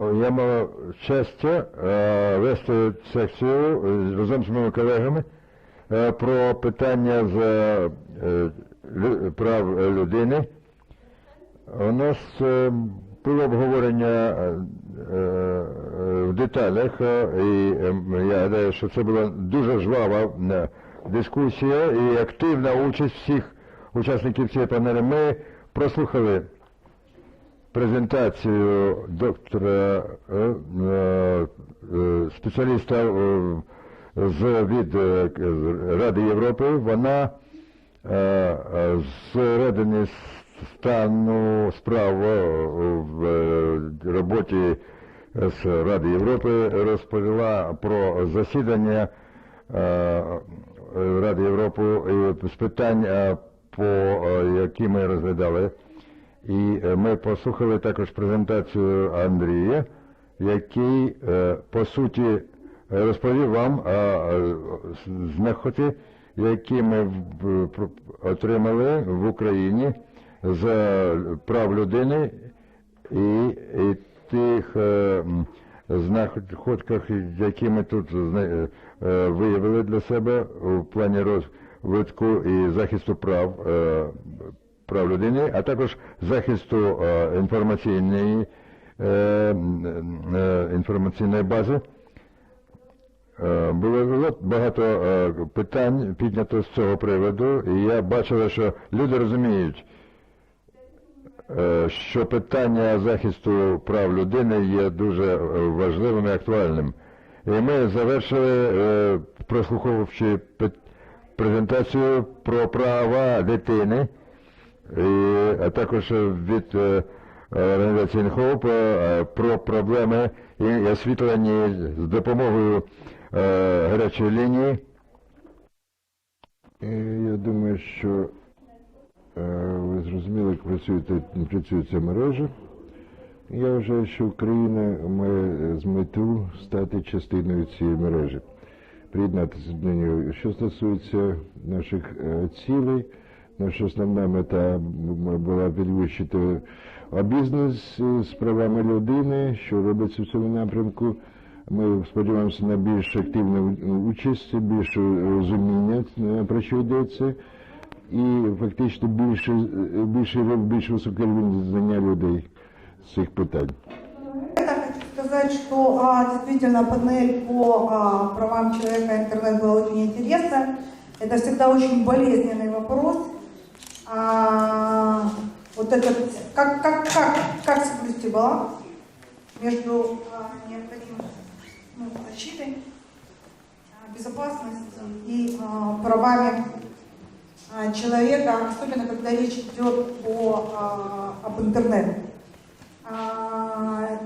я мав щастя е, вести секцію е, разом з моїми колегами е, про питання з е, прав е, людини. У нас е, було обговорення е, е, в деталях, е, і е, я гадаю, що це була дуже жвава е, дискусія і активна участь всіх учасників цієї панелі. Ми прослухали презентацію доктора е, е, е, спеціаліста з від Ради Європи. Вона зсередини стану справ в роботі з Ради Європи розповіла про засідання Ради Європи з питань, по які ми розглядали. І е, ми послухали також презентацію Андрія, який е, по суті розповів вам е, е, знаходи, які ми в- отримали в Україні з прав людини і, тих е, знаходках, які ми тут е, е, виявили для себе у плані розвитку і захисту прав е, прав людини, а також захисту е, інформаційної, е, е, інформаційної бази. Було багато питань піднято з цього приводу, і я бачила, що люди розуміють, що питання захисту прав людини є дуже важливим і актуальним. І ми завершили, прослуховувавши пе- презентацію про права дитини, і, а також від е, організації НХОП е, про проблеми і освітлені з допомогою е, гарячої лінії. Е, Я думаю, що е, ви зрозуміли, як працюєте, працює ця мережа. Я вважаю, що Україна має з мету стати частиною цієї мережі, приєднатися до неї. Що стосується наших е, цілей, наша основна мета м- була підвищити обізнаність з правами людини, що робиться в цьому напрямку. Ми сподіваємося на більш активну участь, більше розуміння, е, про що йдеться, і фактично більше, більше, більш високий рівень знання людей з цих питань. Я хочу сказать, что а, действительно панель по а, правам человека интернет была очень интересна. Это всегда очень болезненный вопрос. А, вот этот, как, как, как, как соблюсти баланс между а, необходимой ну, защитой, безопасностью и а, правами а, человека, особенно когда речь идет о, а, об интернете. А,